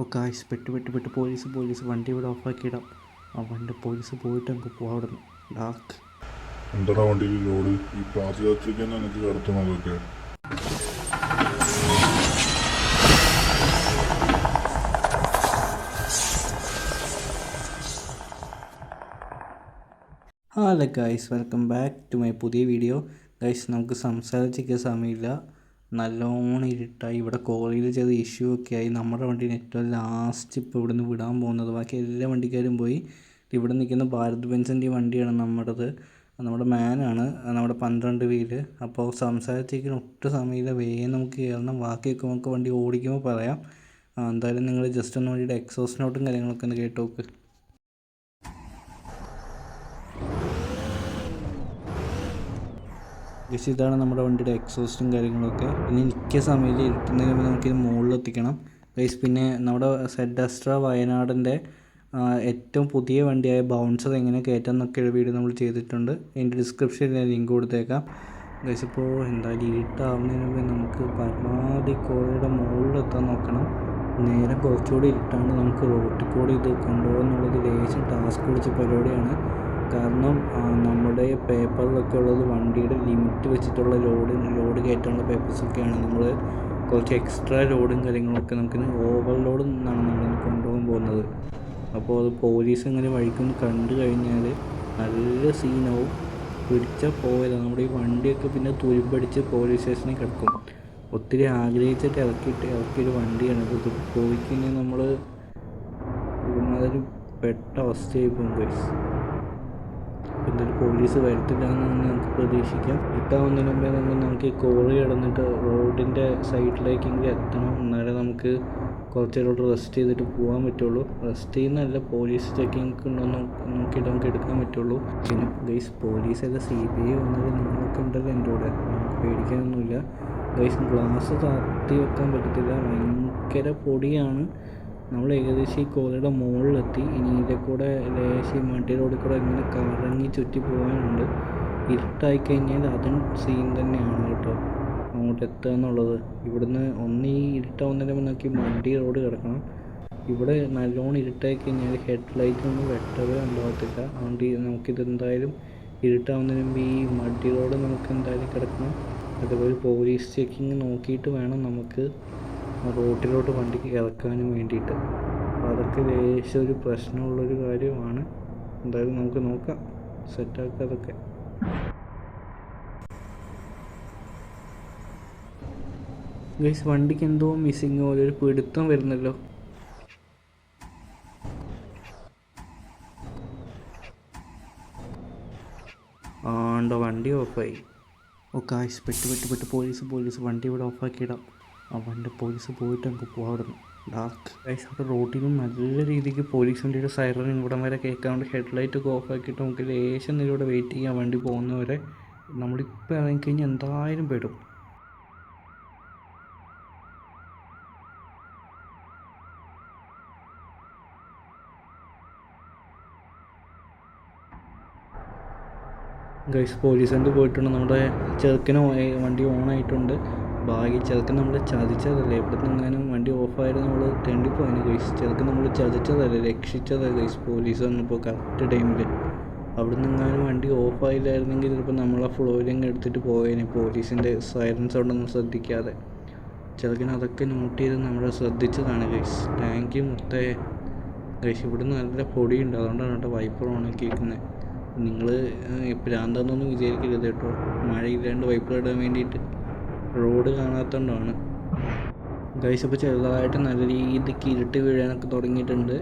ഓ കാശ് പെട്ട് പെട്ട് പെട്ട്. Police police. വണ്ടി ഇവിടെ ഓഫാക്കിയിടാം. ആ വണ്ടി പോലീസ് പോയിട്ട് നമുക്ക് പോവാം അവിടെ നിന്ന് ഡാർക്ക് എന്താടാ വണ്ടിയിൽ ലോഡ്? ഈ പാചകത്തിലേക്ക് തന്നെ എനിക്ക് കടത്തണം അതൊക്കെ hello guys welcome back to my പുതിയ വീഡിയോ ഗൈസ് നമുക്ക് സംസാരിച്ചിരിക്കാൻ സമയമില്ല. നല്ലോണം ഇരുട്ടായി. ഇവിടെ കോളിൽ ചെറിയ ഇഷ്യൂ ഒക്കെ ആയി. നമ്മുടെ വണ്ടി ഏറ്റവും ലാസ്റ്റ് ഇപ്പോൾ ഇവിടുന്ന് വിടാൻ പോകുന്നത്. ബാക്കി എല്ലാ വണ്ടിക്കാരും പോയി. ഇവിടെ നിൽക്കുന്ന ഭാരത് ബെൻസിന്റെ വണ്ടിയാണ് നമ്മുടേത്. നമ്മുടെ മാനാണ് നമ്മുടെ പന്ത്രണ്ട് വീൽ. അപ്പോൾ സംസാരിച്ചിരിക്കുന്ന ഒട്ടും സമയമില്ല വേഗം നമുക്ക് കയറണം ബാക്കിയൊക്കെ നമുക്ക് വണ്ടി ഓടിക്കുമ്പോൾ പറയാം. എന്തായാലും നിങ്ങൾ ജസ്റ്റ് ഒന്ന് വണ്ടിയുടെ എക്സോസ് നോട്ടും കാര്യങ്ങളൊക്കെ ഒന്ന് കേട്ട് ഗൈസ് ഇതാണ് നമ്മുടെ വണ്ടിയുടെ എക്സോസ്റ്റും കാര്യങ്ങളൊക്കെ. പിന്നെ മിക്ക സമയത്ത് ഇരുട്ടുന്നതിന് മുമ്പ് നമുക്കിത് മുകളിൽ എത്തിക്കണം ഗൈസ് പിന്നെ നമ്മുടെ സെഡ് അസ്ട്ര വയനാടിന്റെ ഏറ്റവും പുതിയ വണ്ടിയായ ബൗൺസർ എങ്ങനെ കയറ്റാം എന്നൊക്കെ വീഡിയോ നമ്മൾ ചെയ്തിട്ടുണ്ട്. അതിന്റെ ഡിസ്ക്രിപ്ഷനിൽ ഞാൻ ലിങ്ക് കൊടുത്തേക്കാം. ഗൈസ് ഇപ്പോൾ എന്തായാലും ഇരുട്ടാവുന്നതിന് മുമ്പ് നമുക്ക് പരമാവധി കോഴയുടെ മുകളിലെത്താൻ നോക്കണം. നേരെ കുറച്ചുകൂടി ഇരുട്ടാണ്ട് നമുക്ക് റോട്ടിൽ കൂടി ഇത് കൊണ്ടുപോകാന്നുള്ളത് ലേശം ടാസ്ക് പിടിച്ച പരിപാടിയാണ്. കാരണം നമ്മുടെ പേപ്പറിലൊക്കെ ഉള്ളത് വണ്ടിയുടെ ലിമിറ്റ് വെച്ചിട്ടുള്ള ലോഡ് ലോഡ് കയറ്റാനുള്ള പേപ്പേഴ്സൊക്കെയാണ്. നമ്മൾ കുറച്ച് എക്സ്ട്രാ ലോഡും കാര്യങ്ങളൊക്കെ ഓവർ ഓവർലോഡ് എന്നാണ് നമ്മളിന്ന് കൊണ്ടുപോകാൻ പോകുന്നത്. അപ്പോൾ അത് പോലീസ് അങ്ങനെ വഴിക്കൊന്ന് കണ്ടു കഴിഞ്ഞാൽ നല്ല സീനാവും. പിടിച്ചാൽ പോയത്. നമ്മുടെ ഈ വണ്ടിയൊക്കെ പിന്നെ തുരുമ്പടിച്ച് പോലീസ് സ്റ്റേഷനിൽ കിടക്കും. ഒത്തിരി ആഗ്രഹിച്ചിട്ട് ഇറക്കിയിട്ട് ഇറക്കിയൊരു വണ്ടിയാണ്. ഇത് പോയിക്കഴിഞ്ഞാൽ നമ്മൾ ഒരുമാതിരി പെട്ട അവസ്ഥയായി പോകും ഗൈസ് എന്തായാലും പോലീസ് വരത്തില്ല നമുക്ക് പ്രതീക്ഷിക്കാം. കിട്ടാവുന്നതിന് മുമ്പേ നമ്മൾ നമുക്ക് ഈ കോറി കിടന്നിട്ട് റോഡിന്റെ സൈഡിലേക്കെങ്കിലും എത്തണം. എന്നാലേ നമുക്ക് കുറച്ച് നേരോട്ട് റെസ്റ്റ് ചെയ്തിട്ട് പോകാൻ പറ്റുള്ളൂ. റെസ്റ്റ് ചെയ്യുന്നതല്ല പോലീസ് ചെക്കിംഗ് ഉണ്ടോ എന്ന് നോക്കിയിട്ട് നമുക്ക് എടുക്കാൻ പറ്റുള്ളൂ. പിന്നെ ഗൈസ് പോലീസല്ല സി ബി ഐ വന്നത് നിങ്ങളൊക്കെ ഉണ്ടല്ലോ എന്റെ കൂടെ. നമുക്ക് പേടിക്കാനൊന്നുമില്ല. ഗൈസ് ഗ്ലാസ് താത്തി വെക്കാൻ പറ്റത്തില്ല. ഭയങ്കര പൊടിയാണ്. നമ്മൾ ഏകദേശം ഈ കോലയുടെ മുകളിലെത്തി ഇനി ഇതിൽ കൂടെ ലേശം ഈ മട്ടി റോഡിൽ കൂടെ ഇങ്ങനെ കറങ്ങി ചുറ്റി പോകാനുണ്ട്. ഇരുട്ടായി കഴിഞ്ഞാൽ അതും സീൻ തന്നെയാണ് കേട്ടോ. അങ്ങോട്ട് എത്തുക എന്നുള്ളത്. ഇവിടുന്ന് ഒന്ന് ഈ ഇരുട്ടാവുന്നതിന് നോക്കി മണ്ടി റോഡ് കിടക്കണം. ഇവിടെ നല്ലോണം ഇരുട്ടായി കഴിഞ്ഞാൽ ഹെഡ് ലൈറ്റൊന്നും വെട്ടവേ ഉണ്ടാകത്തില്ല അതുകൊണ്ട് നമുക്കിത് എന്തായാലും ഇരുട്ടാവുന്നതിന് മുമ്പ് ഈ മണ്ടി റോഡ് നമുക്ക് എന്തായാലും കിടക്കണം. അതുപോലെ പോലീസ് ചെക്കിങ് നോക്കിയിട്ട് വേണം നമുക്ക് റോട്ടിലോട്ട് വണ്ടിക്ക് ഇറക്കാനും വേണ്ടിയിട്ട്. അപ്പോൾ അതൊക്കെ ലേശം ഒരു പ്രശ്നമുള്ളൊരു കാര്യമാണ്. എന്തായാലും നമുക്ക് നോക്കാം. സെറ്റാക്കുക അതൊക്കെ. ഗൈസ് വണ്ടിക്ക് എന്തോ മിസ്സിങ് പോലെ ഒരു പിടുത്തം വരുന്നല്ലോ. ആണ്ടോ വണ്ടി ഓഫായി ഓ കാശ് പെട്ട് പെട്ട് പെട്ട് പോലീസ് പോലീസ് വണ്ടി ഇവിടെ ഓഫാക്കിയിടാം ആ പോലീസ് പോയിട്ട് നമുക്ക് പോകാം അവിടെ നിന്ന് ഡാർക്ക് ഗൈസ് അവിടെ റോഡിൽ നിന്ന് നല്ല രീതിക്ക് പോലീസ് വണ്ടിയുടെ സൈറനും ഇവിടം വരെ കേൾക്കാണ്ട് ഹെഡ്ലൈറ്റ് ഒക്കെ ഓഫ് ആക്കിയിട്ട് നമുക്ക് ലേശം നേരം വെയിറ്റ് ചെയ്യാൻ വണ്ടി പോകുന്നവരെ നമ്മളിപ്പോൾ ഇറങ്ങിക്കഴിഞ്ഞാൽ എന്തായാലും പെടും. ഗൈസ് പോലീസ് എന്ത് പോയിട്ടുണ്ട്. നമ്മുടെ ചെറുക്കന് വണ്ടി ഓൺ ആയിട്ടുണ്ട് ഭാഗ്യ. ചിലക്ക് നമ്മൾ ചതിച്ചതല്ലേ? ഇവിടുന്ന് എങ്ങാനും വണ്ടി ഓഫായിട്ട് നമ്മൾ തെണ്ടിപ്പോയിന് ഗൈസ് ചിലക്ക് നമ്മൾ ചതിച്ചതല്ലേ? രക്ഷിച്ചതല്ലേ ഗൈസ് പോലീസ് വന്നപ്പോൾ കറക്റ്റ് ടൈമിൽ അവിടുന്ന് എങ്ങാനും വണ്ടി ഓഫായില്ലായിരുന്നെങ്കിൽ ചിലപ്പോൾ നമ്മളെ ഫ്ലോയിലങ്ങ് എടുത്തിട്ട് പോയേനെ. പോലീസിന്റെ സൈലൻസ് ഒന്നും ശ്രദ്ധിക്കാതെ. ചിലക്കിന് അതൊക്കെ നോട്ട് ചെയ്ത് നമ്മൾ ശ്രദ്ധിച്ചതാണ് ഗൈസ് താങ്ക് യു മുത്തേ. ഗൈസ് ഇവിടുന്ന് നല്ല പൊടിയുണ്ട്. അതുകൊണ്ടാണ് കേട്ടോ വൈപ്പർ ഓണാക്കിയിരിക്കുന്നത് നിങ്ങൾ പ്രാന്താന്നൊന്നും വിചാരിക്കരുത് കേട്ടോ. മഴയില്ലാണ്ട് വൈപ്പർ ഇടാൻ വേണ്ടിയിട്ട്. റോഡ് കാണാത്തതുകൊണ്ടാണ് ഗൈസ് ഇപ്പോൾ ചെറുതായിട്ട് നല്ല രീതിക്ക് ഇരുട്ട് വീഴാനൊക്കെ തുടങ്ങിയിട്ടുണ്ട്.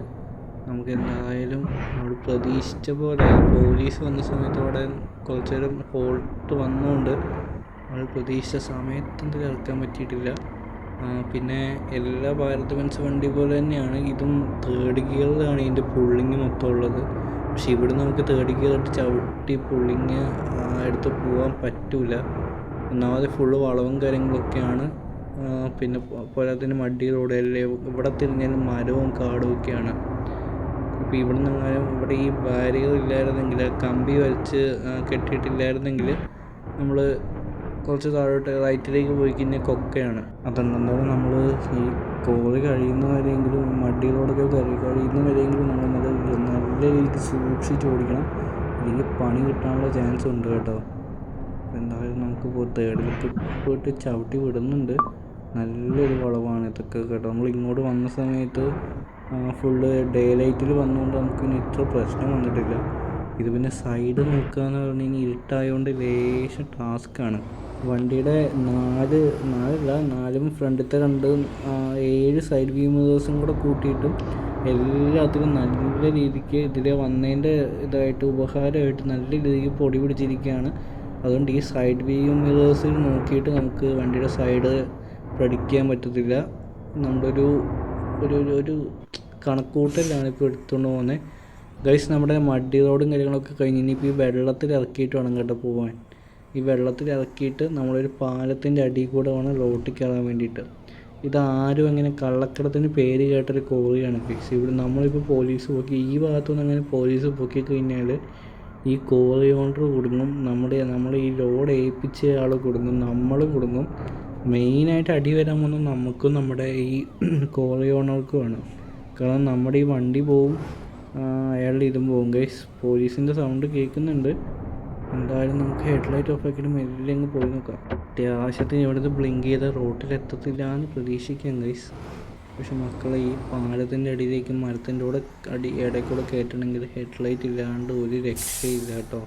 നമുക്ക് എന്തായാലും നമ്മൾ പ്രതീക്ഷിച്ച പോലെ പോലീസ് വന്ന സമയത്ത് അവിടെ കുറച്ച് നേരം ഹോൾട്ട് വന്നുകൊണ്ട് നമ്മൾ പ്രതീക്ഷിച്ച സമയത്തൊന്നും ഇറക്കാൻ പറ്റിയിട്ടില്ല. പിന്നെ എല്ലാ ഭാരത് ബെൻസ് വണ്ടി പോലെ തന്നെയാണ്. ഇതും തേർഡ് ഗിയറിലാണ് ഇതിന്റെ പുള്ളിങ് മൊത്തം ഉള്ളത്. പക്ഷേ ഇവിടെ നമുക്ക് തേർഡ് ഗിയർ ഇട്ട് ചവിട്ടി പുള്ളിങ് എടുത്ത് പോകാൻ പറ്റൂല. ഒന്നാമത് ഫുള്ള് വളവും കാര്യങ്ങളൊക്കെയാണ്. പിന്നെ പോരാത്തതിന് മടി റോഡ് അല്ലേ ഇവിടെ തിരിഞ്ഞാലും മരവും കാടും ഒക്കെയാണ്. ഇപ്പോൾ ഇവിടെ നിന്നെങ്ങാനും ഇവിടെ ഈ ബാരിയർ ഇല്ലായിരുന്നെങ്കിൽ കമ്പി വലിച്ച് കെട്ടിയിട്ടില്ലായിരുന്നെങ്കിൽ നമ്മൾ കുറച്ച് താഴോട്ട് റൈറ്റിലേക്ക് പോയി കഴിഞ്ഞാൽ കൊക്കയാണ്. അതുകൊണ്ടെന്തായാലും നമ്മൾ ഈ കോറി കഴിയുന്നവരെങ്കിലും മഡി റോഡൊക്കെ കറി കഴിയുന്ന വരെയെങ്കിലും നമ്മൾ നല്ല നല്ല രീതിക്ക് സൂക്ഷിച്ച് ഓടിക്കണം. ഇല്ലെങ്കിൽ പണി കിട്ടാനുള്ള ചാൻസ് ഉണ്ട് കേട്ടോ. എന്തായാലും നമുക്ക് തേർഡിലേക്ക് പോയിട്ട് ചവിട്ടി വിടുന്നുണ്ട്. നല്ലൊരു വളവാണ് ഇതൊക്കെ കേട്ടോ. നമ്മൾ ഇങ്ങോട്ട് വന്ന സമയത്ത് ഫുള്ള് ഡേ ലൈറ്റിൽ വന്നുകൊണ്ട് നമുക്ക് ഇനി ഇത്ര പ്രശ്നം വന്നിട്ടില്ല. ഇത് പിന്നെ സൈഡ് നോക്കുക എന്ന് പറഞ്ഞു കഴിഞ്ഞാൽ ഇരുട്ടായതുകൊണ്ട് ലേശം ടാസ്ക്കാണ് വണ്ടിയുടെ നാല് നാലല്ല നാലും ഫ്രണ്ടിലത്തെ രണ്ട് ഏഴ് സൈഡ് വ്യൂ മിറേഴ്സും കൂടെ കൂട്ടിയിട്ടും എല്ലാത്തിനും നല്ല രീതിക്ക് ഇതിൽ വന്നതിന്റെ ഇതായിട്ട് ഉപകാരമായിട്ട് നല്ല രീതിക്ക് പൊടി പിടിച്ചിരിക്കുകയാണ്. അതുകൊണ്ട് ഈ സൈഡ് വ്യൂ മിറേഴ്സിൽ നോക്കിയിട്ട് നമുക്ക് വണ്ടിയുടെ സൈഡ് പ്രഡിക്റ്റ് ചെയ്യാൻ പറ്റത്തില്ല. നമ്മളൊരു ഒരു ഒരു ഒരു കണക്കൂട്ടലാണ് ഇപ്പോൾ എടുത്തുകൊണ്ട് പോകുന്നത് ഗൈസ് നമ്മുടെ മഡി റോഡും കാര്യങ്ങളൊക്കെ കഴിഞ്ഞ് ഇനിയിപ്പോൾ ഈ വെള്ളത്തിൽ ഇറക്കിയിട്ട് വേണം കേട്ടോ പോകാൻ ഈ വെള്ളത്തിൽ ഇറക്കിയിട്ട് നമ്മളൊരു പാലത്തിന്റെ അടിയിൽ കൂടെ വേണം റോട്ടിൽ കയറാൻ വേണ്ടിയിട്ട്. ഇതാരും അങ്ങനെ കള്ളക്കടത്തിന് പേര് കേട്ടൊരു കോറിയാണ് ഗൈസ് ഇവിടെ നമ്മളിപ്പോൾ പോലീസ് പോക്കി. ഈ ഭാഗത്തുനിന്ന് അങ്ങനെ പോലീസ് പൊക്കി കഴിഞ്ഞാൽ ഈ കോറി ഓണർ കുടുങ്ങും നമ്മുടെ നമ്മൾ ഈ ലോഡ് ഏൽപ്പിച്ച ആൾ കുടുങ്ങും നമ്മൾ കുടുങ്ങും. മെയിനായിട്ട് അടി വരാൻ പോകുന്നത് നമുക്കും നമ്മുടെ ഈ കോറി ഓണർക്കുമാണ് കാരണം നമ്മുടെ ഈ വണ്ടി പോവും അയാളുടെ ഇതും പോവും. ഗൈസ് പോലീസിന്റെ സൗണ്ട് കേൾക്കുന്നുണ്ട്. എന്തായാലും നമുക്ക് ഹെഡ് ലൈറ്റ് ഓഫ് ആക്കിയിട്ട് മെല്ലെ അങ്ങ് പോയി നോക്കാം. അത്യാവശ്യത്തിന് ഇവിടുത്തെ ബ്ലിങ്ക് ചെയ്ത റോട്ടിൽ എത്തത്തില്ല എന്ന് പ്രതീക്ഷിക്കാം ഗൈസ് പക്ഷെ മക്കളെ ഈ പാലത്തിന്റെ അടിയിലേക്ക് മരത്തിന്റെ കൂടെ അടി ഇടയിൽ കൂടെ കയറ്റണമെങ്കിൽ ഹെഡ്ലൈറ്റ് ഇല്ലാണ്ട് ഒരു രക്ഷയില്ല കേട്ടോ.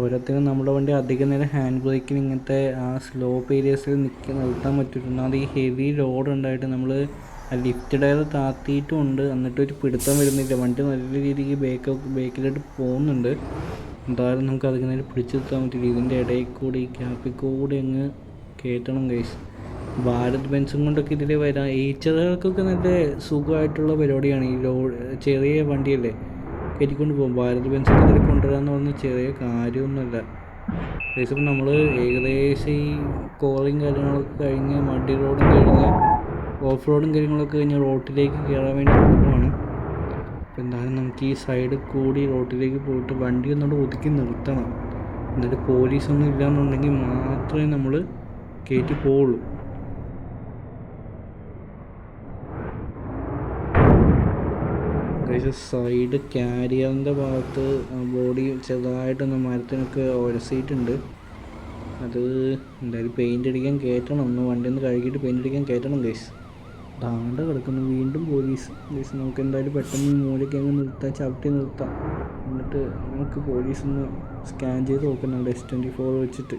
ഓരോരുത്തരും നമ്മുടെ വണ്ടി അധികം നേരം ഹാൻഡ് ബ്രേക്കിന് ഇങ്ങനത്തെ ആ സ്ലോപ്പ് ഏരിയസിൽ നിൽക്കി നിർത്താൻ പറ്റിയിട്ടുണ്ട്. അത് ഈ ഹെവി ലോഡ് ഉണ്ടായിട്ട് നമ്മൾ ആ ലിഫ്റ്റ് ടയർ താത്തിയിട്ടും ഉണ്ട് എന്നിട്ട് ഒരു പിടുത്തം വരുന്നില്ല. വണ്ടി നല്ല രീതിക്ക് ബേക്ക് ബേക്കിലോട്ട് പോകുന്നുണ്ട്. എന്തായാലും നമുക്ക് അധികം നേരം പിടിച്ചു നിർത്താൻ പറ്റില്ല. ഇതിന്റെ ഇടയിൽ കൂടി ഈ ഗ്യാപ്പിൽ കൂടി അങ്ങ് കയറ്റണം കൈസ് ഭാരത് ബെൻസും കൊണ്ടൊക്കെ ഇതിൽ വരാം ഈച്ചറുകൾക്കൊക്കെ നല്ല സുഖമായിട്ടുള്ള പരിപാടിയാണ്. ഈ ലോ ചെറിയ വണ്ടിയല്ലേ കയറ്റിക്കൊണ്ട് പോകും. ഭാരത് ബെൻസ് ഇതിൽ കൊണ്ടുവരാമെന്ന് പറഞ്ഞാൽ ചെറിയ കാര്യമൊന്നുമല്ല. ഏകദേശം നമ്മൾ ഏകദേശം ഈ കോറിങ് കാര്യങ്ങളൊക്കെ കഴിഞ്ഞ് മടി റോഡും കഴിഞ്ഞ് ഓഫ് റോഡും കാര്യങ്ങളൊക്കെ കഴിഞ്ഞ് റോട്ടിലേക്ക് കയറാൻ വേണ്ടി പോവുകയാണ് അപ്പോൾ എന്തായാലും നമുക്ക് ഈ സൈഡ് കൂടി റോട്ടിലേക്ക് പോയിട്ട് വണ്ടി ഒന്നുകൂടെ ഒതുക്കി നിർത്തണം. എന്നിട്ട് പോലീസൊന്നും ഇല്ലയെന്നുണ്ടെങ്കിൽ മാത്രമേ നമ്മൾ കയറ്റി പോവുള്ളൂ. കഴിച്ച സൈഡ് ക്യാരിയറിന്റെ ഭാഗത്ത് ബോഡി ചെറുതായിട്ടൊന്ന് മരത്തിനൊക്കെ ഉരസിയിട്ടുണ്ട് അത് എന്തായാലും പെയിന്റ് അടിക്കാൻ കയറ്റണം. ഒന്ന് വണ്ടി ഒന്ന് കഴുകിയിട്ട് പെയിന്റ് അടിക്കാൻ കയറ്റണം ഗൈസ് ദാണ്ട കിടക്കുന്നു. വീണ്ടും പോലീസ് ഗൈസ് നമുക്ക് എന്തായാലും പെട്ടെന്ന് മൂലയ്ക്ക് അങ്ങ് നിർത്താം ചവിട്ടി നിർത്താം. എന്നിട്ട് നമുക്ക് പോലീസ് ഒന്ന് സ്കാൻ ചെയ്ത് നോക്കണം എസ് ട്വന്റി ഫോർ വെച്ചിട്ട്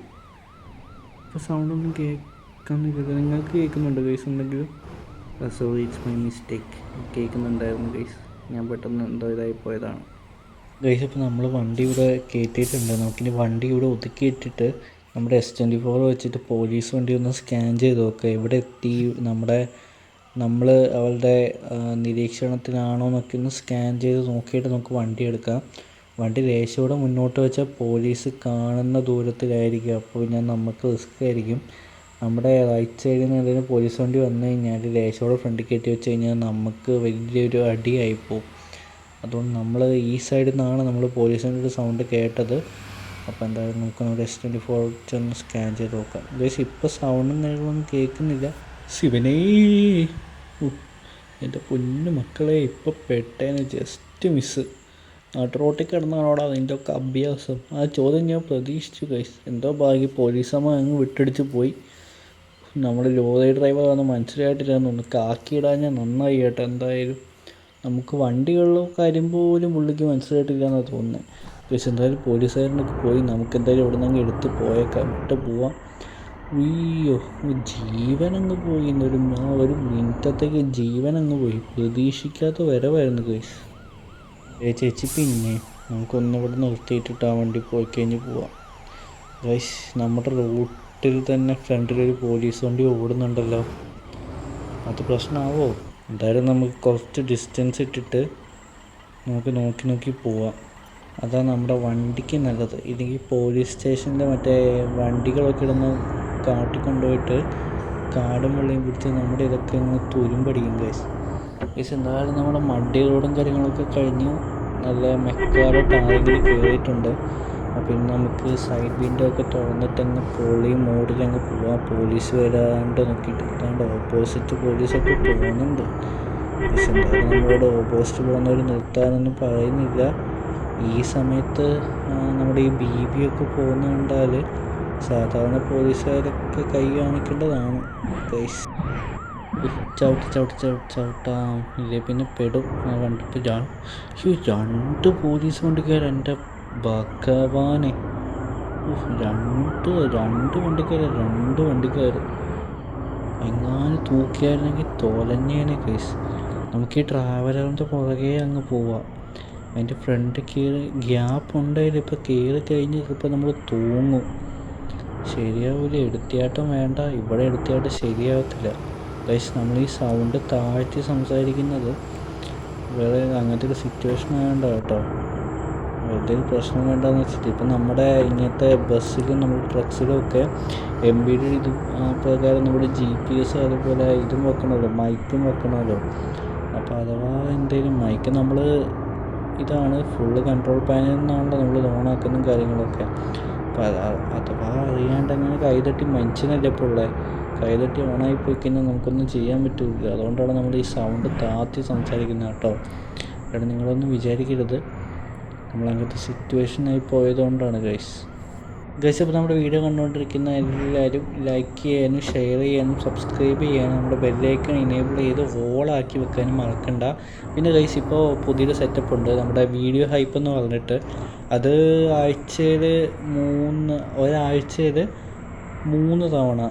ഇപ്പോൾ സൗണ്ടൊന്നും കേൾക്കാന്നില്ല നിങ്ങൾക്ക് കേൾക്കുന്നുണ്ട് ഗൈസ് ഉണ്ടെങ്കിലും സോറി ഇറ്റ്സ് മൈ മിസ്റ്റേക്ക് കേൾക്കുന്നുണ്ടായിരുന്നു ഗൈസ് ഞാൻ പെട്ടെന്ന് എന്തോ ഇതായി പോയതാണ്. ഗൈസ് ഇപ്പോൾ നമ്മൾ വണ്ടി ഇവിടെ കയറ്റിയിട്ടുണ്ട് നമുക്കിനി വണ്ടി ഇവിടെ ഒതുക്കിയിട്ടിട്ട് നമ്മുടെ എസ് ട്വന്റി ഫോർ വെച്ചിട്ട് പോലീസ് വണ്ടി ഒന്ന് സ്കാൻ ചെയ്ത് നോക്കുക ഇവിടെ എത്തി? നമ്മുടെ നമ്മൾ അവളുടെ നിരീക്ഷണത്തിനാണോ എന്നൊക്കെ ഒന്ന് സ്കാൻ ചെയ്ത് നോക്കിയിട്ട് നമുക്ക് വണ്ടി എടുക്കാം. വണ്ടി ലേശോടെ മുന്നോട്ട് വെച്ചാൽ പോലീസ് കാണുന്ന ദൂരത്തിലായിരിക്കും. അപ്പോൾ പിന്നെ നമുക്ക് റിസ്ക് ആയിരിക്കും. നമ്മുടെ റൈറ്റ് സൈഡിൽ നിന്ന് ഏതെങ്കിലും പോലീസ് വണ്ടി വന്നു കഴിഞ്ഞാൽ ലേശോടെ ഫ്രണ്ടിൽ കയറ്റി വെച്ച് കഴിഞ്ഞാൽ നമുക്ക് വലിയൊരു അടിയായി അതുകൊണ്ട് നമ്മൾ ഈ സൈഡിൽ നിന്നാണ് നമ്മൾ പോലീസ് വണ്ടിയുടെ സൗണ്ട് കേട്ടത്. അപ്പോൾ എന്തായാലും നമുക്ക് നമ്മുടെ എസ് ട്വന്റി ഫോർ ഒന്ന് സ്കാൻ ചെയ്ത് നോക്കാം. ഗൈസ് ഇപ്പോൾ സൗണ്ടും കാര്യങ്ങളൊന്നും കേൾക്കുന്നില്ല. ശിവനേ. എന്റെ പൊന്നു മക്കളെ ഇപ്പോൾ പെട്ടേന്ന് ജസ്റ്റ് മിസ്സ് നാട്ടുറോട്ടിൽ കിടന്നാണോടാ അതിന്റെ ഒക്കെ അഭ്യാസം? ആ ചോദ്യം ഞാൻ പ്രതീക്ഷിച്ചു കഴിച്ചു എന്തോ ഭാഗ്യം പോലീസമ്മ അങ്ങ് വിട്ടടിച്ച് പോയി. നമ്മുടെ ലോറി ഡ്രൈവറാണെന്ന് മനസ്സിലായിട്ടില്ലെന്ന് കാക്കിയിടാൻ ഞാൻ നന്നായി കേട്ടോ. എന്തായാലും നമുക്ക് വണ്ടികളിലോ കാര്യം പോലും പുള്ളിക്ക് മനസ്സിലായിട്ടില്ല എന്നാണ് തോന്നുന്നത് പക്ഷെ എന്തായാലും പോലീസുകാരനൊക്കെ പോയി നമുക്ക് എന്തായാലും ഇവിടെ നിന്ന് എടുത്ത് പോയേക്കാം. വിട്ട് പോവാം. അയ്യോ ജീവൻ അങ്ങ് പോയി ഒരു ആ ഒരു മിനിറ്റത്തേക്ക് ജീവൻ അങ്ങ് പോയി. പ്രതീക്ഷിക്കാത്ത വരവായിരുന്നു ഗൈസ് ഏ ചേച്ചി പിന്നെ നമുക്കൊന്നിവിടെ നിർത്തിയിട്ടിട്ട് ആ വണ്ടി പോയി കഴിഞ്ഞ് പോവാം. ഗൈസ് നമ്മുടെ റൂട്ടിൽ തന്നെ ഫ്രണ്ടിലൊരു പോലീസ് വണ്ടി ഓടുന്നുണ്ടല്ലോ. അത് പ്രശ്നമാവോ എന്തായാലും നമുക്ക് കുറച്ച് ഡിസ്റ്റൻസ് ഇട്ടിട്ട് നമുക്ക് നോക്കി നോക്കി പോവാം. അതാണ് നമ്മുടെ വണ്ടിക്ക് നല്ലത്. ഇല്ലെങ്കിൽ പോലീസ് സ്റ്റേഷന്റെ മറ്റേ വണ്ടികളൊക്കെ ഇടുന്ന കാട്ടിൽ കൊണ്ടുപോയിട്ട് കാടും വെള്ളയും പിടിച്ച് നമ്മുടെ ഇതൊക്കെ ഇങ്ങനെ തുരുമ്പടിക്കും ഗൈസ് ഗൈസ് എന്തായാലും നമ്മുടെ മഡി റോഡും കാര്യങ്ങളൊക്കെ കഴിഞ്ഞ് നല്ല മെക്കാറോ ടാറിങ്ങിൽ കയറിയിട്ടുണ്ട് ഇനി നമുക്ക് സൈഡ് വിൻഡോ ഒക്കെ തുറന്നിട്ട് അങ്ങ് പൊളി മോഡിലങ്ങ് പോവാം. പോലീസ് വരാണ്ട് നോക്കിയിട്ട് ഇതാണ്ട് ഓപ്പോസിറ്റ് പോലീസൊക്കെ പോകുന്നുണ്ട്. പക്ഷെ എന്തായാലും നമ്മളോട് ഓപ്പോസിറ്റ് പോകുന്നവർ നിർത്താനൊന്നും പറയുന്നില്ല. ഈ സമയത്ത് നമ്മുടെ ഈ ബി ബി ഒക്കെ പോകുന്ന കണ്ടാൽ സാധാരണ പോലീസുകാരൊക്കെ കൈ കാണിക്കേണ്ടതാണ്. ചവിട്ടി ചവിട്ടി ചവിട്ടി ചവിട്ടാം. ഇല്ലേ? പിന്നെ പെടും. കണ്ടിട്ട് രണ്ട് പോലീസ് വണ്ടിക്കാർ എന്റെ ഭഗവാനെ. രണ്ട് രണ്ട് വണ്ടിക്കാര് രണ്ട് വണ്ടിക്കാർ എങ്ങാനും തൂക്കിയായിരുന്നെങ്കിൽ തോലന്നെയാണ് കേസ് നമുക്ക് ഈ ട്രാവലറിന്റെ പുറകെ അങ്ങ് പോവാം. അതിന്റെ ഫ്രണ്ട് കയറി ഗ്യാപ്പ് ഉണ്ടായാലും ഇപ്പോൾ കയറി കഴിഞ്ഞ് ഇപ്പോൾ നമ്മൾ തൂങ്ങും. ശരിയാവില്ല എടുത്തിയാട്ടം വേണ്ട. ഇവിടെ എടുത്തിയാട്ടം ശരിയാവത്തില്ല. ഗൈസ് നമ്മൾ ഈ സൗണ്ട് താഴ്ത്തി സംസാരിക്കുന്നത് വേറെ അങ്ങനത്തെ ഒരു സിറ്റുവേഷൻ വേണ്ട കേട്ടോ. ഒരു പ്രശ്നം വേണ്ടാന്ന് വെച്ചിട്ട് ഇപ്പം നമ്മുടെ ഇങ്ങനത്തെ ബസ്സിലും നമ്മൾ ട്രക്സിലും ഒക്കെ എം ബി ഡി ഇത് പ്രകാരം നമ്മുടെ ജി പി എസ് അതുപോലെ ഇതും വെക്കണമല്ലോ മൈക്കും വെക്കണമല്ലോ. അപ്പോൾ അഥവാ എന്തെങ്കിലും മൈക്ക് നമ്മൾ ഇതാണ് ഫുള്ള് കൺട്രോൾ പാനിൽ നിന്നാണല്ലോ നമ്മൾ ഓണാക്കുന്നതും കാര്യങ്ങളൊക്കെ. അപ്പോൾ അഥവാ അറിയാണ്ട് അങ്ങനെ കൈതട്ടി മനുഷ്യനല്ലേ ഇപ്പോൾ ഉള്ളത് കൈതട്ടി ഓണായി പോയി കഴിഞ്ഞാൽ നമുക്കൊന്നും ചെയ്യാൻ പറ്റില്ല അതുകൊണ്ടാണ് നമ്മൾ ഈ സൗണ്ട് താത്തി സംസാരിക്കുന്നത് കേട്ടോ. കാരണം നിങ്ങളൊന്നും വിചാരിക്കരുത്. നമ്മൾ അങ്ങനത്തെ സിറ്റുവേഷനായി പോയതുകൊണ്ടാണ് ഗൈസ് ഗൈസ് അപ്പോൾ നമ്മുടെ വീഡിയോ കണ്ടുകൊണ്ടിരിക്കുന്ന എല്ലാവരും ലൈക്ക് ചെയ്യാനും ഷെയർ ചെയ്യാനും സബ്സ്ക്രൈബ് ചെയ്യാനും നമ്മുടെ ബെല്ലൈക്കൺ ഇനേബിൾ ചെയ്ത് ഓളാക്കി വെക്കാനും മറക്കണ്ട. പിന്നെ ഗൈസ് ഇപ്പോൾ പുതിയൊരു സെറ്റപ്പ് ഉണ്ട്. നമ്മുടെ വീഡിയോ ഹൈപ്പ് എന്ന് പറഞ്ഞിട്ട് അത് ആഴ്ചയിൽ മൂന്ന് ഒരാഴ്ചയിൽ മൂന്ന് തവണ.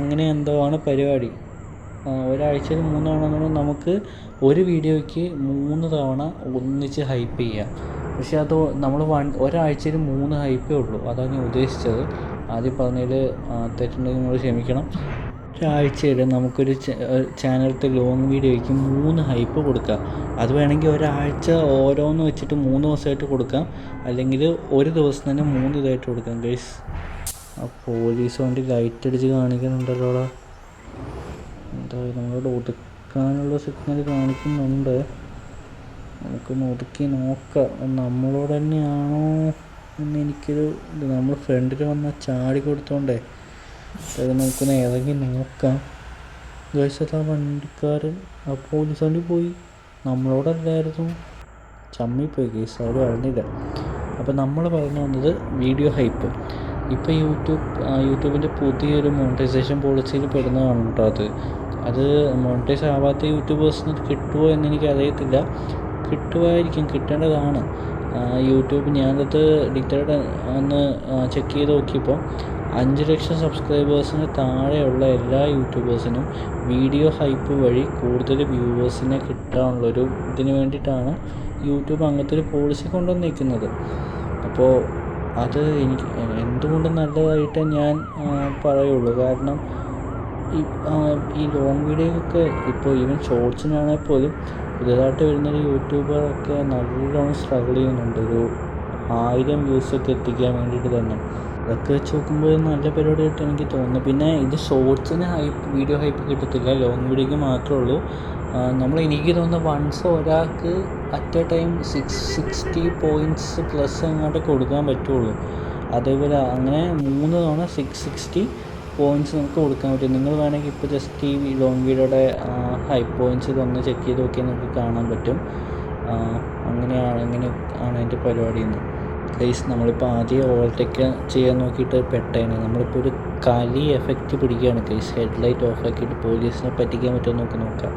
അങ്ങനെ എന്തോ ആണ് പരിപാടി. ഒരാഴ്ചയിൽ മൂന്ന് തവണ നമുക്ക് ഒരു വീഡിയോയ്ക്ക് മൂന്ന് തവണ ഒന്നിച്ച് ഹൈപ്പ് ചെയ്യാം. പക്ഷേ അത് നമ്മൾ വൺ ഒരാഴ്ചയിൽ മൂന്ന് ഹൈപ്പേ ഉള്ളൂ. അതാണ് ഞാൻ ഉദ്ദേശിച്ചത്. ആദ്യം പറഞ്ഞതിൽ തെറ്റുണ്ടെങ്കിൽ നിങ്ങൾ ക്ഷമിക്കണം. ഒരാഴ്ചയിൽ നമുക്കൊരു ചാനലത്തെ ലോങ് വീഡിയോയ്ക്ക് മൂന്ന് ഹൈപ്പ് കൊടുക്കാം. അത് വേണമെങ്കിൽ ഒരാഴ്ച ഓരോന്ന് വെച്ചിട്ട് മൂന്ന് ദിവസമായിട്ട് കൊടുക്കാം. അല്ലെങ്കിൽ ഒരു ദിവസം തന്നെ മൂന്ന് ഇതായിട്ട് കൊടുക്കാം ഗൈസ് ആ പോലീസ് വണ്ടി ലൈറ്റ് അടിച്ച് കാണിക്കുന്നുണ്ടല്ലോ. എന്താ നമ്മളോട് ഒതുക്കാനുള്ള സിഗ്നൽ കാണിക്കുന്നുണ്ട്. നമുക്കൊന്ന് ഒതുക്കി നോക്കാം. നമ്മളോട് തന്നെയാണോ എന്ന് എനിക്കൊരു ഇത്. നമ്മൾ ഫ്രണ്ടിൽ വന്ന ചാടി കൊടുത്തോണ്ടേ. അത് നമുക്കൊന്ന് ഇറങ്ങി നോക്കാം. ഗൈസ് ആ വണ്ടിക്കാരൻ. ആ പോലീസ് വണ്ടി പോയി. നമ്മളോടല്ലായിരുന്നു. ചമ്മിപ്പോയി കേസ് അവർ അറിഞ്ഞില്ല. അപ്പോൾ നമ്മൾ പറഞ്ഞു വന്നത് വീഡിയോ ഹൈപ്പ് ഇപ്പോൾ യൂട്യൂബ് യൂട്യൂബിന്റെ പുതിയൊരു മോണിറ്റൈസേഷൻ പോളിസിയിൽ പെടുന്നതാണ് കേട്ടോ അത്. അത് മോണിറ്റൈസ് ആവാത്ത യൂട്യൂബേഴ്സിന് കിട്ടുമോ എന്ന് എനിക്ക് അറിയത്തില്ല കിട്ടുമായിരിക്കും കിട്ടേണ്ടതാണ്. യൂട്യൂബ് ഞാനത് ഡിക്റ്റഡ് ഒന്ന് ചെക്ക് ചെയ്ത് നോക്കിയപ്പോൾ അഞ്ച് ലക്ഷം സബ്സ്ക്രൈബേഴ്സിന് താഴെയുള്ള എല്ലാ യൂട്യൂബേഴ്സിനും വീഡിയോ ഹൈപ്പ് വഴി കൂടുതൽ വ്യൂവേഴ്സിനെ കിട്ടാനുള്ളൊരു ഇതിന് വേണ്ടിയിട്ടാണ് യൂട്യൂബ് അങ്ങനത്തെ ഒരു പോളിസി കൊണ്ടുവന്നിരിക്കുന്നത്. അപ്പോൾ അത് എനിക്ക് എന്തുകൊണ്ട് നല്ലതായിട്ട് ഞാൻ പറയുള്ളൂ. കാരണം ഈ ലോങ് വീഡിയോയ്ക്കൊക്കെ ഇപ്പോൾ ഈവൻ ഷോർട്സിനാണെങ്കിൽ പോലും പുതിയതായിട്ട് വരുന്നൊരു യൂട്യൂബറൊക്കെ നല്ലോണം സ്ട്രഗിൾ ചെയ്യുന്നുണ്ട്. ഒരു ആയിരം വ്യൂസൊക്കെ എത്തിക്കാൻ വേണ്ടിയിട്ട് തന്നെ. അതൊക്കെ വെച്ച് നോക്കുമ്പോൾ നല്ല പരിപാടിയായിട്ട് എനിക്ക് തോന്നുന്നു. പിന്നെ ഇത് ഷോർട്സിന് ഹൈപ്പ് വീഡിയോ ഹൈപ്പ് കിട്ടത്തില്ല. ലോങ് വീഡിയോക്ക് മാത്രമേ ഉള്ളൂ. നമ്മൾ എനിക്ക് തോന്നുന്നു വൺസ് ഒരാൾക്ക് at a time six sixty points plus എങ്ങോട്ട് കൊടുക്കാൻ പറ്റുള്ളൂ. അതേപോലെ അങ്ങനെ മൂന്ന് തവണ സിക്സ് സിക്സ്റ്റി പോയിന്റ്സ് നമുക്ക് കൊടുക്കാൻ പറ്റും. നിങ്ങൾ വേണമെങ്കിൽ ഇപ്പോൾ ജസ്റ്റ് ഈ ലോങ് വീഡിയോയുടെ ഹൈ പോയിന്റ്സ് ഇതൊന്ന് ചെക്ക് ചെയ്ത് നോക്കിയാൽ നമുക്ക് കാണാൻ പറ്റും. അങ്ങനെയാണ് അങ്ങനെ ആണ് അതിന്റെ പരിപാടി എന്ന്. ഗൈസ് നമ്മളിപ്പോൾ ആദ്യം ഓവർടേക്ക് ചെയ്യാൻ നോക്കിയിട്ട് പെട്ടേനെ. നമ്മളിപ്പോൾ ഒരു കലി എഫക്റ്റ് പിടിക്കുകയാണ് ഗൈസ് ഹെഡ്ലൈറ്റ് ഓഫ് ആക്കിയിട്ട് പോലീസിനെ പറ്റിക്കാൻ പറ്റുമോ നോക്കി. നോക്കാം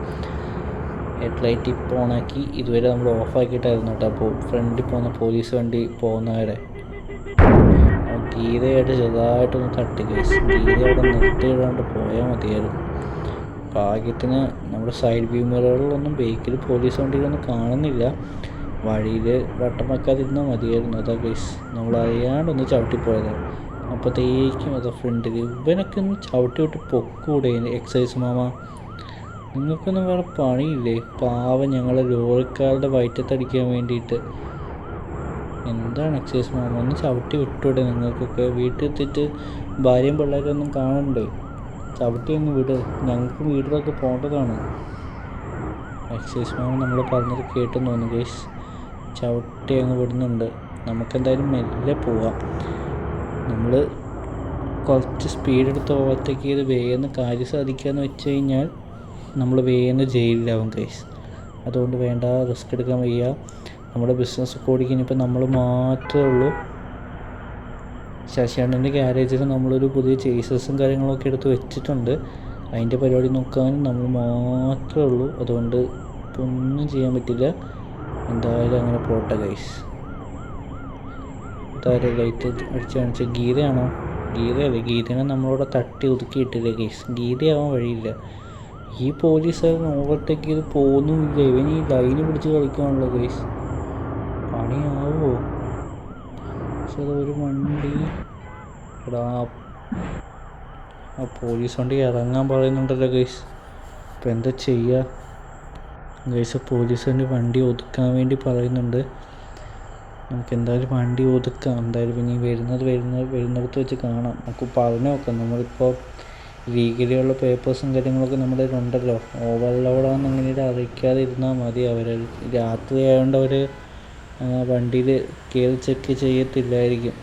ഹെഡ്ലൈറ്റ് ഇപ്പോൾ ഓണാക്കി ഇതുവരെ നമ്മൾ ഓഫാക്കിയിട്ടായിരുന്നു കേട്ടോ. അപ്പോൾ ഫ്രണ്ടിൽ പോകുന്ന പോലീസ് വണ്ടി പോകുന്നവരെ. ഗീതയായിട്ട് ചെറുതായിട്ടൊന്ന് തട്ടി കേസ്. ഗീത അവിടെ നിർത്തിയിടാണ്ട് പോയാൽ മതിയായിരുന്നു. ഭാഗ്യത്തിന് നമ്മുടെ സൈഡ് വ്യൂ മിററുകളൊന്നും ബേക്കിൽ പോലീസ് വണ്ടികളൊന്നും കാണുന്നില്ല. വഴിയിൽ വട്ടം വെക്കാതിരുന്നാൽ മതിയായിരുന്നു അതാ കേസ് നമ്മൾ അറിയാണ്ടൊന്ന് ചവിട്ടിപ്പോയതാണ് അപ്പോഴത്തേക്കും അതാ ഫ്രണ്ടിൽ ഇവനൊക്കെ ഒന്ന് ചവിട്ടി വിട്ട് പൊക്കൂടെ എക്സൈസ് മാമ. നിങ്ങൾക്കൊന്നും വേറെ പണിയില്ലേ? പാവം ഞങ്ങളെ ലോറിക്കാരുടെ വയറ്റത്തടിക്കാൻ വേണ്ടിയിട്ട്. എന്താണ് എക്സസൈസ് മാമ ഒന്ന് ചവിട്ടി വിട്ടൂടെ നിങ്ങൾക്കൊക്കെ. വീട്ടിൽ എത്തിയിട്ട് ഭാര്യയും പിള്ളേരൊന്നും കാണണ്ടേ? ചവിട്ടി അങ്ങ് വിട്. ഞങ്ങൾക്ക് വീട്ടിലൊക്കെ പോകേണ്ടതാണ്. എക്സസൈസ് മാമ നമ്മൾ പറഞ്ഞത് കേട്ടെന്ന് തോന്നുന്നു ഗേസ് ചവിട്ടി അങ്ങ് വിടുന്നുണ്ട്. നമുക്കെന്തായാലും മെല്ലെ പോവാം. നമ്മൾ കുറച്ച് സ്പീഡ് എടുത്ത് ഓവർടേക്ക് ചെയ്ത് വേഗം കാര്യം സാധിക്കുകയെന്ന് വെച്ച് കഴിഞ്ഞാൽ നമ്മൾ വേഗം ജയിലിലാവും ഗൈസ് അതുകൊണ്ട് വേണ്ട റിസ്ക് എടുക്കാൻ വയ്യ. നമ്മുടെ ബിസിനസ് കോടിക്ക് ഇനിയിപ്പോൾ നമ്മൾ മാത്രമേ ഉള്ളൂ. ശശിയാണ്ടന്റെ ഗ്യാരേജിൽ നമ്മളൊരു പുതിയ ചേസസും കാര്യങ്ങളൊക്കെ എടുത്ത് വെച്ചിട്ടുണ്ട്. അതിന്റെ പരിപാടി നോക്കാനും നമ്മൾ മാത്രമേ ഉള്ളൂ. അതുകൊണ്ട് ഇപ്പം ഒന്നും ചെയ്യാൻ പറ്റില്ല. എന്തായാലും അങ്ങനെ പോട്ടെ ഗൈസ് ഇതാരെ ലൈറ്റ് അടിച്ച് കാണിച്ച ഗീതയാണോ? ഗീതയല്ലേ? ഗീതനെ നമ്മളോട് തട്ടി ഒതുക്കി ഇട്ടില്ലേ ഗൈസ് ഗീതയാവാൻ വഴിയില്ല. ഈ പോലീസുകാരൻ ഓവർടേക്ക് ചെയ്ത് പോകുന്നുമില്ല. ഇവൻ ഈ ലൈന് പിടിച്ച് കളിക്കുകയാണല്ലോ ഗൈസ് പക്ഷെ ഒരു വണ്ടി. എടാ ആ പോലീസ് വണ്ടി ഇറങ്ങാൻ പറയുന്നുണ്ടല്ലോ ഗൈസ് ഇപ്പം എന്താ ചെയ്യുക ഗൈസ് പോലീസ് വണ്ടി വണ്ടി ഒതുക്കാൻ വേണ്ടി പറയുന്നുണ്ട്. നമുക്ക് എന്തായാലും വണ്ടി ഒതുക്കാം. എന്തായാലും പിന്നെ വരുന്നത് വരുന്ന വരുന്നിടത്ത് വെച്ച് കാണാം. നമുക്ക് പറഞ്ഞു നോക്കാം. നമ്മളിപ്പോൾ ലീഗലിയുള്ള പേപ്പേഴ്സും കാര്യങ്ങളൊക്കെ നമ്മുടെ ഉണ്ടല്ലോ ഓവർലോഡാണെന്ന് അങ്ങനെ അറിയിക്കാതെ ഇരുന്നാൽ മതി. അവർ രാത്രി ആയതുകൊണ്ട് അവർ വണ്ടിയിൽ കയറി ചെക്ക് ചെയ്യത്തില്ലായിരിക്കും.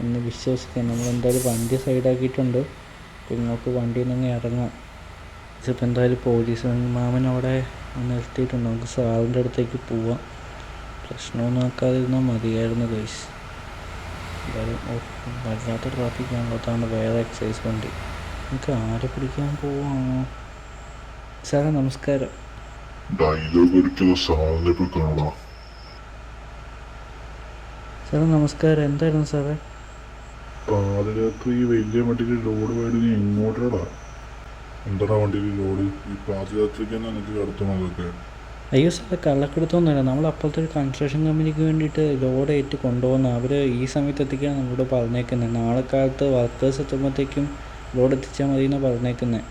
എന്ന് വിശ്വസിക്കാം. നമ്മൾ എന്തായാലും വണ്ടി സൈഡാക്കിയിട്ടുണ്ട് പിന്നെ നമുക്ക് വണ്ടിയിൽ നിന്ന് ഇറങ്ങാം. ഇതിപ്പോൾ എന്തായാലും പോലീസ് മാമൻ അവിടെ നിർത്തിയിട്ടുണ്ട്. നമുക്ക് സാറിന്റെ അടുത്തേക്ക് പോവാം. പ്രശ്നമൊന്നും ആക്കാതിരുന്നാൽ മതിയായിരുന്നു ഗൈസ് എന്തായാലും വല്ലാത്ത ട്രാഫിക്കാണല്ലോ അതാണ് വേറെ എക്സൈസ് വണ്ടി. നമുക്ക് ആരെ പിടിക്കാൻ പോവാണോ സാറേ നമസ്കാരം. ഡയലോഗ് ഒരിക്കലും സാറിനെ കാണാ സാറേ നമസ്കാരം. എന്തായിരുന്നു സാറേ? പാതിരാത്രി വലിയ വണ്ടിയിൽ ലോഡ് നീ എങ്ങോട്ടാടാ? എന്താടാ വണ്ടിയിൽ ലോഡ്? ഈ പാതിരാത്രിക്ക് തന്നെ എനിക്ക് കടത്തണം അതൊക്കെ അയ്യോ സാറേ കള്ളക്കെടുത്തൊന്നുമില്ല നമ്മൾ അപ്പോഴത്തെ ഒരു കൺസ്ട്രക്ഷൻ കമ്പനിക്ക് വേണ്ടിയിട്ട് ലോഡ് ഏറ്റ് കൊണ്ടുപോകുന്ന അവർ ഈ സമയത്ത് എത്തിക്കാൻ നമ്മളോട് പറഞ്ഞേക്കുന്നത് നാളെ കാലത്ത് വർക്കേഴ്സ് എത്തുമ്പോഴത്തേക്കും ലോഡ് എത്തിച്ചാൽ മതി എന്നാണ് പറഞ്ഞേക്കുന്നത്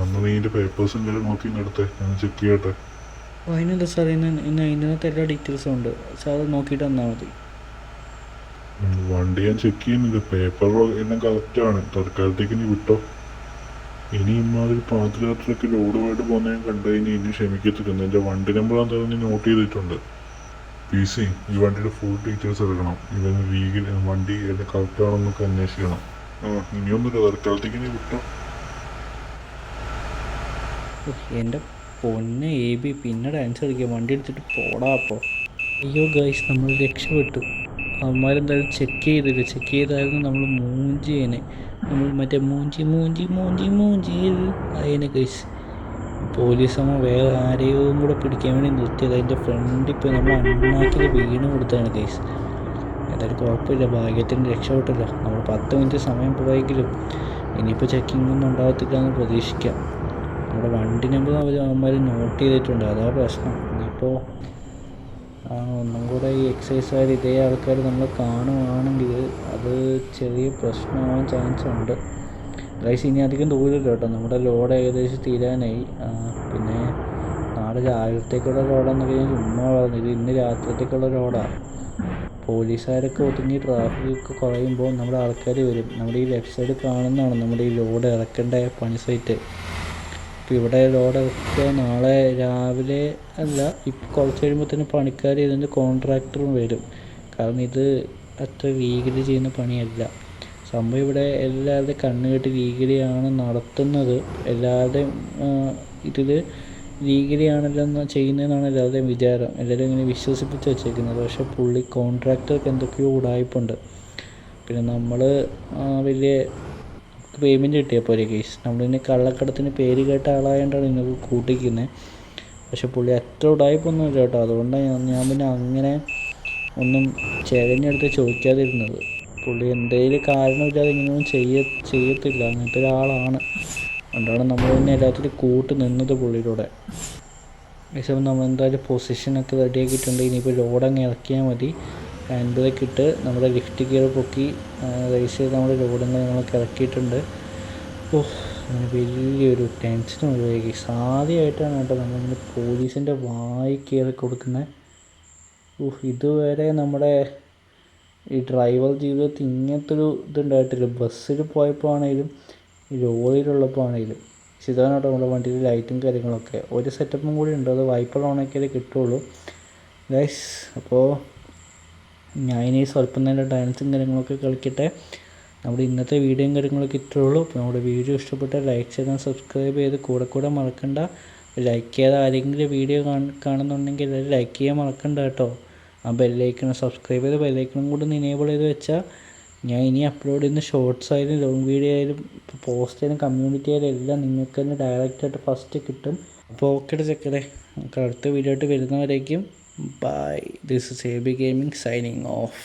അന്ന് നീ എന്റെ പേപ്പേഴ്സും കാര്യം നോക്കി ഇങ്ങെടുത്തേ ഞാൻ ചെക്ക് ചെയ്യട്ടെ. അതിനെന്താ സാർ ഇന്ന് ഇന്ന് ഇതിനകത്ത് എല്ലാ ഡീറ്റെയിൽസും ഉണ്ട്. സാർ നോക്കിയിട്ട് തന്നാൽ മതി. വണ്ടി ഞാൻ ചെക്ക് ചെയ്യുന്നില്ല പേപ്പർ എല്ലാം കറക്റ്റാണ് തൽക്കാലത്തേക്ക് നീ വിട്ടോ? ഇനി ഇമ്മാതിരി പാതിരാത്രിയൊക്കെ ലോഡ് പോയിട്ട് പോകുന്ന ഞാൻ കണ്ടു കഴിഞ്ഞാൽ ഇനി ക്ഷമിക്കത്തില്ല എന്റെ വണ്ടി നമ്പർ എന്തായാലും നീ നോട്ട് ചെയ്തിട്ടുണ്ട്. പി സി ഈ വണ്ടിയുടെ ഫുൾ ഡീറ്റെയിൽസ് എടുക്കണം. ഇവൻ വീഗിൽ വണ്ടി എല്ലാം കറക്റ്റാണെന്നൊക്കെ അന്വേഷിക്കണം. ആ ഇനിയൊന്നുമില്ല. തൽക്കാലത്തേക്ക് നീ വിട്ടോ? എന്റെ പൊന്നെ എ ബി പിന്നെ ഡാൻസ് കളിക്കുക വണ്ടി എടുത്തിട്ട് പോടാ അപ്പോൾ. അയ്യോ ഗൈസ് നമ്മൾ രക്ഷപ്പെട്ടു. അവന്മാരെന്തായാലും ചെക്ക് ചെയ്തില്ല? ചെക്ക് ചെയ്തായിരുന്നു നമ്മൾ മൂഞ്ചിയേനെ. നമ്മൾ മറ്റേ മൂഞ്ചി മൂഞ്ചി മൂഞ്ചി മൂഞ്ചി അതിനെ കഴിച്ച് പോലീസ് അമ്മ വേറെ ആരെയും കൂടെ പിടിക്കാൻ വേണ്ടി നിർത്തിയത്. അതിന്റെ ഫ്രണ്ടിൽ പോയി നമ്മൾ അണ്ണാക്കിൽ വീണ് കൊടുത്താണ് കേസ് എന്തായാലും കുഴപ്പമില്ല. ഭാഗ്യത്തിന് രക്ഷപ്പെട്ടല്ലോ. നമ്മൾ പത്ത് മിനിറ്റ് സമയം പോയെങ്കിലും ഇനിയിപ്പോൾ ചെക്കിംഗ് ഒന്നും ഉണ്ടാകത്തില്ല എന്ന് പ്രതീക്ഷിക്കാം. നമ്മുടെ വണ്ടി നമ്പർ അവർ അവന്മാർ നോട്ട് ചെയ്തിട്ടുണ്ട്. അതാ പ്രശ്നം. ഇനിയിപ്പോൾ ആ, ഒന്നും കൂടെ ഈ എക്സൈസുകാർ ഇതേ ആൾക്കാർ നമ്മൾ കാണുവാണെങ്കിൽ അത് ചെറിയ പ്രശ്നമാവാൻ ചാൻസ് ഉണ്ട്. ഗൈസ് ഇനി അധികം ദൂരമില്ല കേട്ടോ. നമ്മുടെ ലോഡ് ഏകദേശം തീരാനായി. പിന്നെ നാളെ രാവിലത്തേക്കുള്ള ലോഡാന്ന് കഴിഞ്ഞാൽ ചുമ്മാ പറഞ്ഞു ഇത് ഇന്ന് രാത്രിത്തേക്കുള്ള ലോഡാണ് പോലീസുകാരൊക്കെ ഒതുങ്ങി ട്രാഫിക്കൊക്കെ കുറയുമ്പോൾ നമ്മുടെ ആൾക്കാർ വരും. നമ്മുടെ ഈ ലെഫ്റ്റ് സൈഡ് കാണുന്നതാണ് നമ്മുടെ ഈ ലോഡ് ഇറക്കേണ്ട പണി സൈറ്റ് ഇവിടെ ഇറക്കുക നാളെ രാവിലെ അല്ല കുറച്ച് കഴിയുമ്പോൾ തന്നെ പണിക്കാർ ഇതിന്റെ കോൺട്രാക്ടറും വരും. കാരണം ഇത് അത്ര ലീഗലി ചെയ്യുന്ന പണിയല്ല. സംഭവം ഇവിടെ എല്ലാവരുടെയും കണ്ണ് കെട്ടി ലീഗലിയാണ് നടത്തുന്നത്. എല്ലാവരുടെയും ഇതിൽ ലീഗലിയാണല്ലോ ചെയ്യുന്നതെന്നാണ് എല്ലാവരുടെയും വിചാരം. എല്ലാവരും ഇങ്ങനെ വിശ്വസിപ്പിച്ച് വെച്ചേക്കുന്നത്. പക്ഷേ പുള്ളി കോൺട്രാക്ടർക്ക് എന്തൊക്കെയോ ഉടായ്പുണ്ട് പിന്നെ നമ്മൾ വലിയ പേയ്മെന്റ് കിട്ടിയാൽ പോരെ കേസ് നമ്മളിനി കള്ളക്കടത്തിന് പേര് കേട്ട ആളായതുകൊണ്ടാണ് ഇന്നത് കൂട്ടിക്കുന്നത് പക്ഷെ പുള്ളി അത്ര ഉടായ്പൊന്നും ഇല്ല കേട്ടോ. അതുകൊണ്ടാണ് ഞാൻ പിന്നെ അങ്ങനെ ഒന്നും ചെകഞ്ഞെടുത്ത് ചോദിക്കാതിരുന്നത്. പുള്ളി എന്തെങ്കിലും കാരണമില്ലാതെ ഇങ്ങനെയൊന്നും ചെയ്യ ചെയ്യത്തില്ല. അങ്ങനത്തെ ഒരാളാണ്. അതുകൊണ്ടാണ് നമ്മൾ പിന്നെ എല്ലാത്തിലും കൂട്ട് നിന്നത് പുള്ളിയിലൂടെ. പക്ഷേ നമ്മൾ എന്തായാലും പൊസിഷനൊക്കെ റെഡിയാക്കിയിട്ടുണ്ട് ഇനിയിപ്പോൾ ലോഡ് അങ്ങ് ഇറക്കിയാൽ മതി. ഹാൻഡ് ബ്രേക്ക് ഇട്ട് നമ്മുടെ ലിഫ്റ്റ് ഗിയർ പൊക്കി റേസ് ചെയ്ത് നമ്മുടെ ലോഡും നമ്മളൊക്കെ ഇറക്കിയിട്ടുണ്ട്. ഓ അങ്ങനെ വലിയൊരു ടെൻഷൻ ഒഴിവാക്കി സാധ്യമായിട്ടാണ് കേട്ടോ നമ്മളിങ്ങനെ പോലീസിന്റെ വായി കയറി കൊടുക്കുന്നത്. ഓ ഇതുവരെ നമ്മുടെ ഈ ഡ്രൈവർ ജീവിതത്തിൽ ഇങ്ങനത്തെ ഒരു ഇതുണ്ടായിട്ടില്ല. ബസ്സിൽ പോയപ്പോൾ ആണെങ്കിലും ലോറിയിലുള്ളപ്പോൾ ആണെങ്കിലും ഇതാണ് കേട്ടോ നമ്മുടെ വണ്ടിയിൽ ലൈറ്റും കാര്യങ്ങളൊക്കെ. ഒരു സെറ്റപ്പും കൂടി ഉണ്ട്. അത് വൈപ്പർ ഓണാക്കിയാലേ കിട്ടുള്ളൂ. ഗൈസ് അപ്പോൾ ഞാൻ ഇനി സ്വല്പം നേരം ഡാൻസും കാര്യങ്ങളൊക്കെ കളിക്കട്ടെ. നമ്മുടെ ഇന്നത്തെ വീഡിയോയും കാര്യങ്ങളൊക്കെ ഇത്രേ ഉള്ളൂ. അപ്പോൾ നമ്മുടെ വീഡിയോ ഇഷ്ടപ്പെട്ട ലൈക്ക് ചെയ്താൽ സബ്സ്ക്രൈബ് ചെയ്ത് കൂടെ കൂടെ മറക്കണ്ട. ലൈക്ക് ചെയ്ത് ആരെങ്കിലും വീഡിയോ കാണുന്നുണ്ടെങ്കിൽ എല്ലാവരും ലൈക്ക് ചെയ്യാൻ മറക്കണ്ട കേട്ടോ. ആ ബെല്ലൈക്കണം സബ്സ്ക്രൈബ് ചെയ്ത് ബെല്ലൈക്കണം കൂടി ഇനേബിൾ ചെയ്ത് വെച്ചാൽ ഞാൻ ഇനി അപ്ലോഡ് ചെയ്യുന്ന ഷോർട്സ് ആയാലും ലോങ് വീഡിയോ ആയാലും പോസ്റ്റ് ആയാലും കമ്മ്യൂണിറ്റി ആയാലും എല്ലാം നിങ്ങൾക്ക് തന്നെ ഡയറക്റ്റായിട്ട് ഫസ്റ്റ് കിട്ടും. അപ്പോൾ ഓക്കെ ചെക്കടെ അടുത്ത വീഡിയോ ആയിട്ട് വരുന്നവരേക്കും bye this is a B gaming signing off